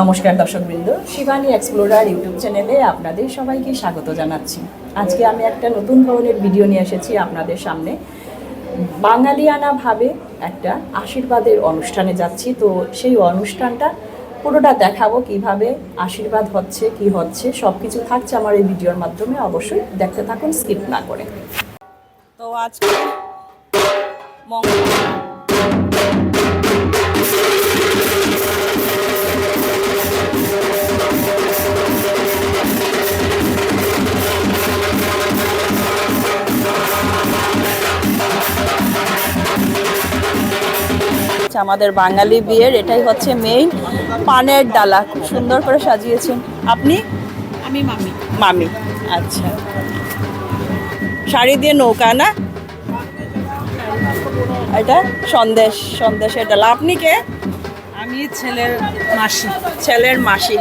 নমস্কার দর্শকবৃন্দ, Shivani explorer YouTube চ্যানেলে আপনাদের সবাইকে স্বাগত জানাচ্ছি। আজকে আমি একটা নতুন ধরনের ভিডিও নিয়ে এসেছি আপনাদের সামনে। বাঙালিয়ানাভাবে একটা আশীর্বাদের অনুষ্ঠানে যাচ্ছি, তো সেই অনুষ্ঠানটা পুরোটা দেখাবো কীভাবে আশীর্বাদ হচ্ছে, কি হচ্ছে সব কিছু থাকছে আমার এই ভিডিওর মাধ্যমে, অবশ্যই দেখতে থাকুন, স্কিপ না করে। তো আজকে মঙ্গল আচ্ছা, আমাদের বাঙালি বিয়ের এটাই হচ্ছে মেইন পানের ডালা। খুব সুন্দর করে সাজিয়েছেন। আপনি? আমি মামি। মামি। আচ্ছা। শাড়ি দিয়ে নৌকা না? এটা সন্দেশ সন্দেশের ডালা। আপনি কে? আমি ছেলের মাসি। ছেলের মাসি।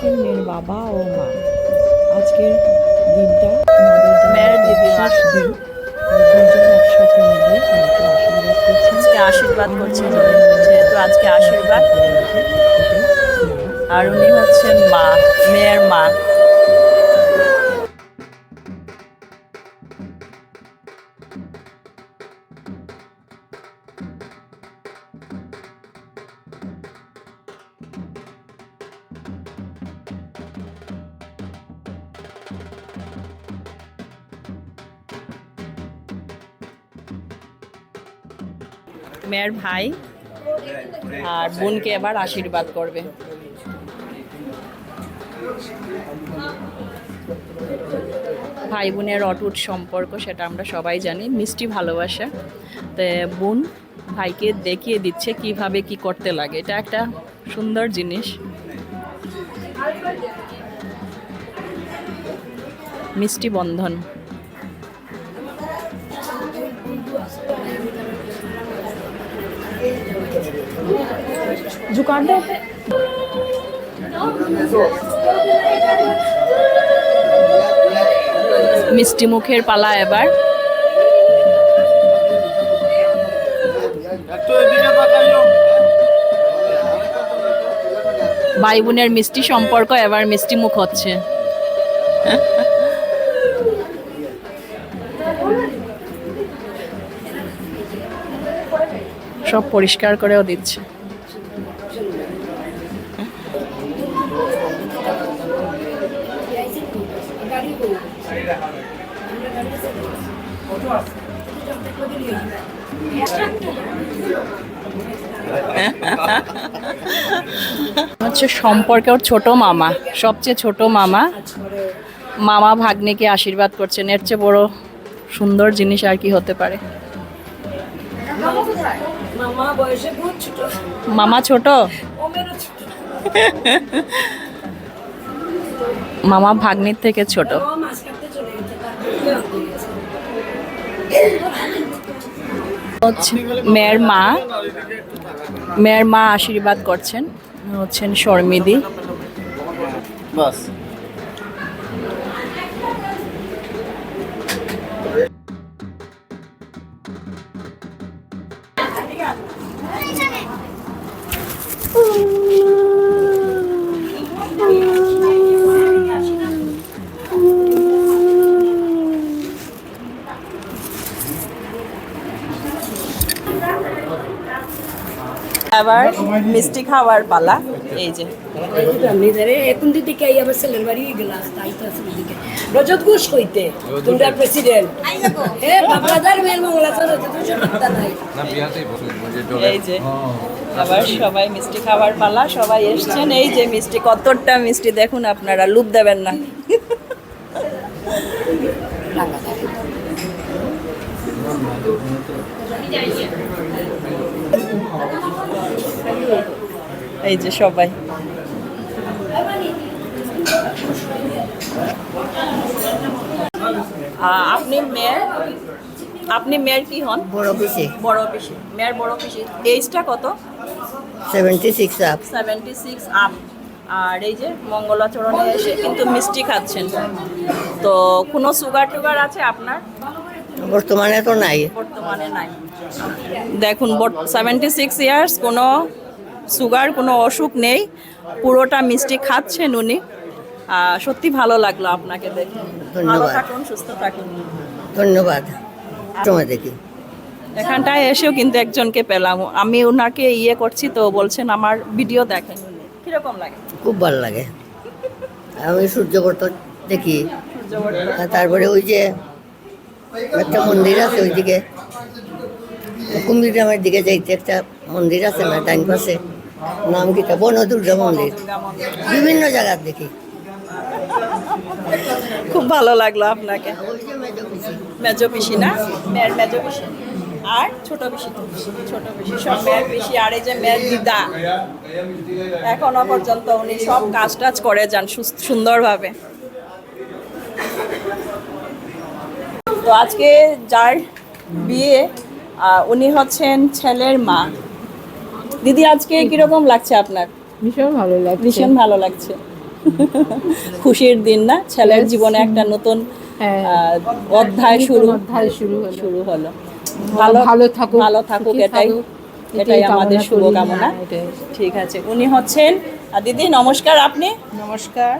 হচ্ছেন মেয়ের বাবা ও মা। আজকের দিনটা দিন। দুজন একসাথে মিলে আশীর্বাদ করছেন। আজকে আশীর্বাদ করছেন যেহেতু আজকে আশীর্বাদ। আর উনি হচ্ছেন মা মেয়ের মা। মেয়ের ভাই আর বোনকে এবার আশীর্বাদ করবে। ভাই বোনের অটুট সম্পর্ক সেটা আমরা সবাই জানি, মিষ্টি ভালোবাসা। তো বোন ভাইকে দেখিয়ে দিচ্ছে কীভাবে কি করতে লাগে, এটা একটা সুন্দর জিনিস। মিষ্টি বন্ধন। কিছু কাটবে মিষ্টি মুখের পালা এবার। ভাই বোনের মিষ্টি সম্পর্ক এবার মিষ্টি মুখ হচ্ছে। সব পরিষ্কার করেও দিচ্ছে। হচ্ছে সম্পর্কে ওর ছোট মামা সবচেয়ে ছোট মামা। মামা ভাগ্নেকে আশীর্বাদ করছেন এর চেয়ে বড় সুন্দর জিনিস আর কি হতে পারে। মামা ছোট। মামা ভাগ্নির থেকে ছোট। মেয়ের মা। মেয়ের মা আশীর্বাদ করছেন হচ্ছেন শর্মিদি। বাস। আবার মিষ্টি খাওয়ার পালা। এই যে। এখন আবার ছেলের বাড়ি রজত ঘোষ হইতে তোমরা প্রেসিডেন্ট এ বাবাদার মেয়ের মঙ্গলাচর হইতে তো সত্যতা নাই। এই যে। আবার সবাই মিষ্টি খাওয়ার পালা সবাই এসছেন। এই যে মিষ্টি কতটা মিষ্টি দেখুন আপনারা লুপ দেবেন না। এই যে সবাই। আপনি মেয়ের আপনি মেয়ের কি হন? বড় পিসি বড় পিসি মেয়ের বড় পিসি এইজটা কত? Seventy six up seventy six up আর এই যে মঙ্গলাচরণে এসে কিন্তু মিষ্টি খাচ্ছেন। তো কোনো সুগার টুগার আছে আপনার? বর্তমানে তো নাই। বর্তমানে নাই। দেখুন সেভেন্টি সিক্স ইয়ার্স কোনো সুগার কোনো অসুখ নেই। পুরোটা মিষ্টি খাচ্ছেন উনি। সত্যি ভালো লাগল আপনাকে দেখে। ভালো ধন্যবাদ। থাকুন সুস্থ থাকুন। ধন্যবাদ। সময় এখানটায় এসেও কিন্তু একজনকে পেলাম। আমি ওনাকে ইয়ে করছি তো বলছেন আমার ভিডিও দেখেন কীরকম লাগে? খুব ভালো লাগে। আমি সূর্যবর্ত দেখি। তারপরে ওই যে একটা মন্দির আছে ওইদিকে। কুম্ভীরামের দিকে যাইতে একটা মন্দির আছে না ডাইন পাশে। নাম কিটা বন মন্দির বিভিন্ন জায়গার দেখি। খুব ভালো লাগল আপনাকে। মেজো পিসি। না? মেয়ের মেজো পিসি। আর ছোট পিসি ছোট পিসি। সব মেয়ের পিসি, আর এই যে মেয়ের দিদা। এখনও পর্যন্ত উনি সব কাজ টাজ করে যান সুন্দরভাবে। তো আজকে যার বিয়ে উনি হচ্ছেন ছেলের মা। দিদি আজকে কীরকম লাগছে আপনার? ভীষণ ভালো লাগছে। ভীষণ ভালো লাগছে। খুশির দিন না? ছেলের জীবনে একটা নতুন হ্যাঁ। অধ্যায় শুরু। অধ্যায় শুরু হলো। শুরু হলো। ভালো ভালো থাকুক, ভালো থাকুক এটাই এটাই আমাদের কামনা শুভকামনা। হ্যাঁ, এটাই। ঠিক আছে। উনি হচ্ছেন দিদি নমস্কার আপনি। নমস্কার।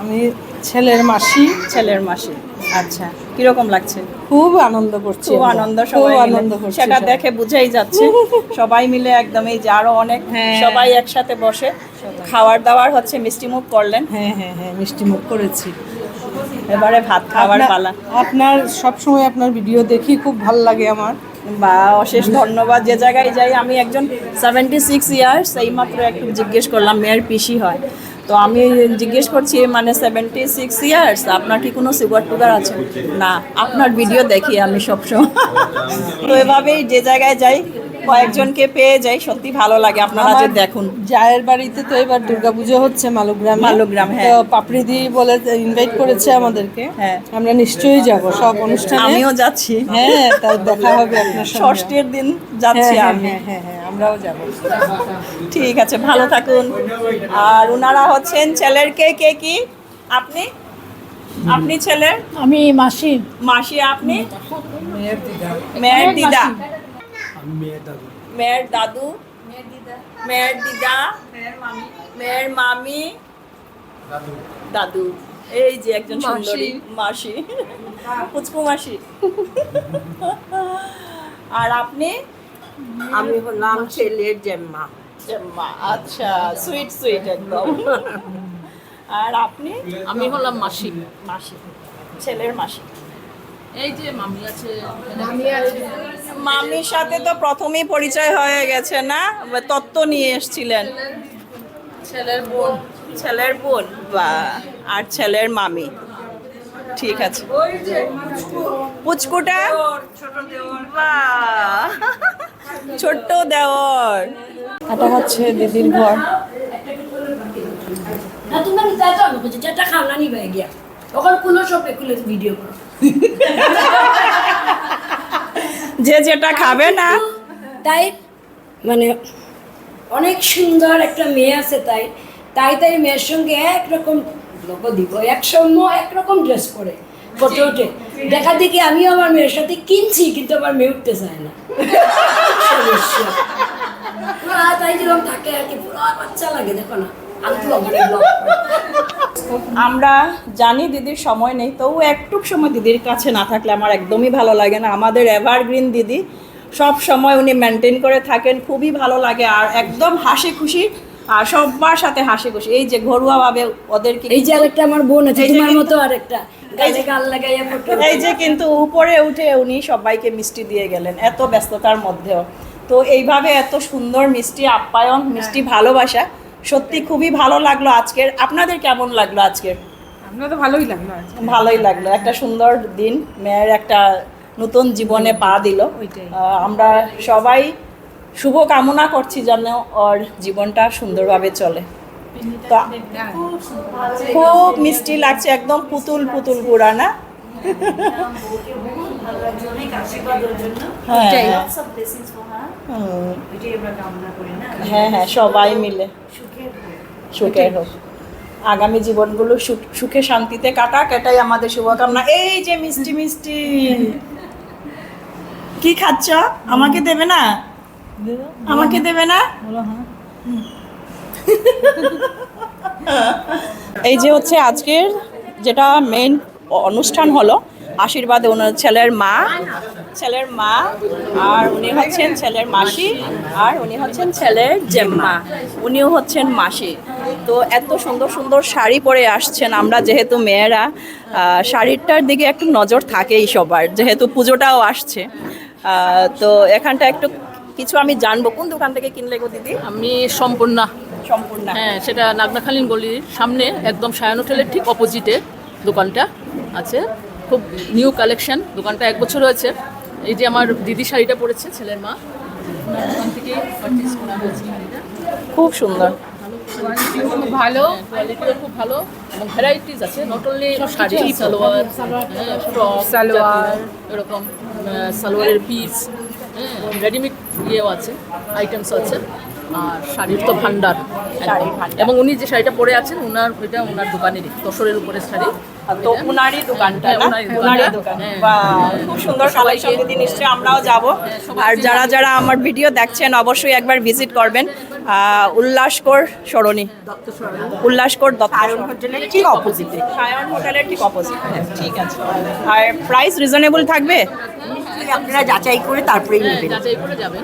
আমি ছেলের মাসি। ছেলের মাসি। আচ্ছা কীরকম লাগছে? খুব আনন্দ করছি খুব আনন্দ সবাই আনন্দ করছি সেটা দেখে বুঝাই যাচ্ছে। সবাই মিলে একদম এই যে আরও অনেক হ্যাঁ। সবাই একসাথে বসে খাওয়ার দাওয়ার হচ্ছে মিষ্টি মুখ করলেন। হ্যাঁ হ্যাঁ হ্যাঁ মিষ্টি মুখ করেছি। এবারে ভাত খাওয়ার পালা। আপনার সব সময় আপনার ভিডিও দেখি খুব ভালো লাগে আমার। বা অশেষ ধন্যবাদ। যে জায়গায় যাই আমি একজন সেভেন্টি সিক্স ইয়ার্স এই মাত্র একটু জিজ্ঞেস করলাম মেয়ের পিসি হয়। তো আমি জিজ্ঞেস করছি মানে সেভেন্টি সিক্স ইয়ার্স আপনার কি কোনো সুগার টুগার আছে? না, আপনার ভিডিও দেখি আমি সবসময়। তো এভাবেই যে জায়গায় যাই কয়েকজনকে পেয়ে যাই সত্যি ভালো লাগে আপনারা যে দেখুন। জায়ের বাড়িতে তো এবার দুর্গাপুজো হচ্ছে মালুগ্রামে। মালুগ্রাম, হ্যাঁ। তো পাপড়ি বলে ইনভাইট করেছে আমাদেরকে। হ্যাঁ। আমরা নিশ্চয়ই যাব সব অনুষ্ঠানে। আমিও যাচ্ছি। হ্যাঁ তার দেখা হবে আপনার ষষ্ঠীর দিন যাচ্ছি হ্যাঁ, আমি। হ্যাঁ হ্যাঁ হ্যাঁ আমরাও যাব। ঠিক আছে ভালো থাকুন। আর ওনারা হচ্ছেন ছেলের কে কে কি? আপনি? আপনি ছেলের? আমি মাসি মাসি আপনি? মেয়ের দিদা। মেয়ের দাদু। মেয়ের দাদু। মেয়ের দিদা মেয়ের মামি। দাদু। এই যে একজন সুন্দরী মাসি। পুচকু মাসি। আর আপনি? আমি হলাম ছেলের জেম্মা। জেম্মা আচ্ছা সুইট সুইট একদম। আর আপনি? আমি হলাম মাসি। মাসি ছেলের মাসি। এই যে মামি আছে মামির সাথে তো প্রথমেই পরিচয় হয়ে গেছে না তত্ত্ব নিয়ে এসেছিলেন ছেলের বোন ছেলের বোন বা আর ছেলের মামি ঠিক আছে পুচকুটা! ছোট্ট দেওর এটা হচ্ছে দিদির ঘর না তুমি যেটা খাও না নিবে গিয়া তখন কোনো সব ভিডিও করো যে যেটা খাবে না। তাই মানে অনেক সুন্দর একটা মেয়ে আছে তাই। তাই তাই মেয়ের সঙ্গে একরকম লোক দিব একসঙ্গে একরকম ড্রেস পরে, ফটো ওঠে। দেখা দেখি আমিও আমার মেয়ের সাথে কিনছি, কিন্তু আমার মেয়ে উঠতে চায় না। তাই যেরকম থাকে আর কি, পুরো বাচ্চা লাগে, দেখো না। তো আমরা জানি দিদির সময় নেই তবু একটুক সময় দিদির কাছে না থাকলে আমার একদমই ভালো লাগে না। আমাদের এভারগ্রিন দিদি সব সময় উনি মেনটেন করে থাকেন খুবই ভালো লাগে আর একদম হাসি খুশি আর সবার সাথে হাসি খুশি। এই যে ঘরোয়া ঘরোয়াভাবে ওদেরকে এই যে আরেকটা আমার বোন আছে তোমার মতো আরেকটা। এই যে কিন্তু উপরে উঠে উনি সবাইকে মিষ্টি দিয়ে গেলেন এত ব্যস্ততার মধ্যেও। তো এইভাবে এত সুন্দর মিষ্টি আপ্যায়ন মিষ্টি ভালোবাসা সত্যি খুবই ভালো লাগল আজকের। আপনাদের কেমন লাগল আজকের? আমরা তো ভালোই লাগল। ভালোই লাগল। একটা সুন্দর দিন। মেয়ের একটা নতুন জীবনে পা দিল। আমরা সবাই শুভ কামনা করছি যেন ওর জীবনটা সুন্দরভাবে চলে। তো খুব মিষ্টি লাগছে একদম পুতুল পুতুল পুরা না হ্যাঁ। হ্যাঁ হ্যাঁ সবাই মিলে। সুখের হোক। আগামী জীবনগুলো সুখ- সুখে শান্তিতে কাটাক এটাই আমাদের শুভকামনা। এই যে মিষ্টি মিষ্টি। কি খাচ্ছ? আমাকে দেবে না? আমাকে দেবে না? এই যে হচ্ছে আজকের যেটা মেইন অনুষ্ঠান হলো আশীর্বাদ ওনার ছেলের মা ছেলের মা আর উনি হচ্ছেন ছেলের মাসি আর উনি হচ্ছেন ছেলের জেম্মা। উনিও হচ্ছেন মাসি। তো এত সুন্দর সুন্দর শাড়ি পরে আসছেন আমরা যেহেতু মেয়েরা শাড়িটার দিকে একটু নজর থাকেই সবার যেহেতু পুজোটাও আসছে। তো এখানটা একটু কিছু আমি জানব। কোন দোকান থেকে কিনলে গো দিদি? আমি সম্পূর্ণা। সম্পূর্ণ। হ্যাঁ সেটা নাগনাখালীন গলির সামনে একদম সায়ন হোটেলের ঠিক অপোজিটে দোকানটা আছে। খুব নিউ কালেকশন দোকানটা এক বছর হয়েছে। এই যে আমার দিদি শাড়িটা পরেছে ছেলের মা। দোকান থেকে পারচেস করা হয়েছে শাড়িটা। খুব সুন্দর। খুব ভালো কোয়ালিটিও খুব ভালো এবং ভ্যারাইটিস আছে। Not only sari salwar frock salwar. এরকম সালোয়ারের পিস হ্যাঁ রেডিমেড ইয়েও আছে আইটেমস আছে। আর শাড়ির তো ভান্ডার এবং উনি যে শাড়িটা পরে আছেন ওনার এটা ওনার দোকানেরই তসরের উপরে শাড়ি। তো উনারই দোকানটা হ্যাঁ, না ওনারই দোকান। হ্যাঁ, দোকান। হ্যাঁ। খুব সুন্দর কালেকশন দিদি নিশ্চয়ই আমরাও যাব। আর যারা যারা আমার ভিডিও দেখছেন অবশ্যই একবার ভিজিট করবেন। উল্লাসকর সরণি। উল্লাসকর দত্ত হোটেলের ঠিক অপোজিটে সায়ন হোটেলের ঠিক অপোজিট ঠিক আছে। আর প্রাইস রিজনেবল থাকবে? আপনারা যাচাই করে তারপরেই হ্যাঁ, যাচাই করে যাবেন।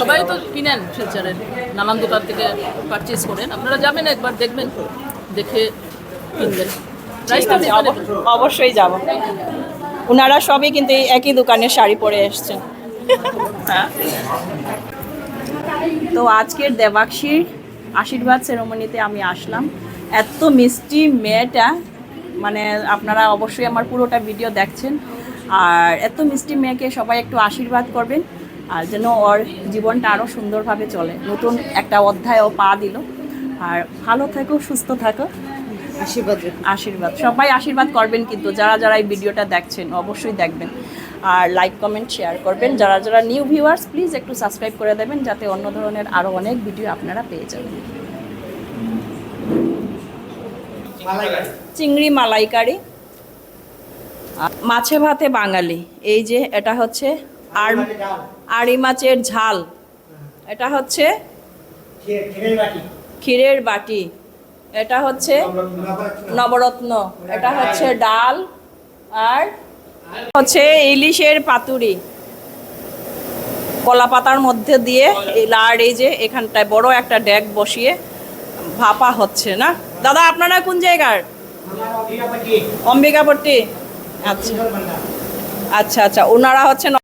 সবাই তো কিনেন শিলচরের নানান দোকান থেকে পারচেজ করেন। আপনারা যাবেন একবার দেখবেন দেখে কিনবেন। অবশ্যই যাব। ওনারা সবই কিন্তু একই দোকানের শাড়ি পরে এসছেন। হ্যাঁ। তো আজকের দেবাক্ষীর আশীর্বাদ সেরেমনিতে আমি আসলাম। এত মিষ্টি মেয়েটা মানে আপনারা অবশ্যই আমার পুরোটা ভিডিও দেখছেন। আর এত মিষ্টি মেয়েকে সবাই একটু আশীর্বাদ করবেন আর যেন ওর জীবনটা আরও সুন্দরভাবে চলে। নতুন একটা অধ্যায় ও পা দিল। আর ভালো থাকো সুস্থ থাকো। আশীর্বাদ আশীর্বাদ। সবাই আশীর্বাদ করবেন কিন্তু যারা যারা এই ভিডিওটা দেখছেন অবশ্যই দেখবেন। আর লাইক কমেন্ট শেয়ার করবেন। যারা যারা নিউ ভিউয়ার্স প্লিজ একটু সাবস্ক্রাইব করে দেবেন যাতে অন্য ধরনের আরও অনেক ভিডিও আপনারা পেয়ে যাবেন। চিংড়ি মালাইকারি। মাছে ভাতে বাঙালি। এই যে এটা হচ্ছে আর আড়ি মাছের ঝাল। এটা হচ্ছে ক্ষীরের বাটি। এটা হচ্ছে নবরত্ন। এটা হচ্ছে ডাল আর হচ্ছে ইলিশের পাতুরি। কলা পাতার মধ্যে দিয়ে এই আর এই যে এখানটায় বড় একটা ড্যাগ বসিয়ে ভাপা হচ্ছে না? দাদা আপনারা কোন জায়গার? অম্বিকাপট্টি আচ্ছা। আচ্ছা আচ্ছা। ওনারা হচ্ছেন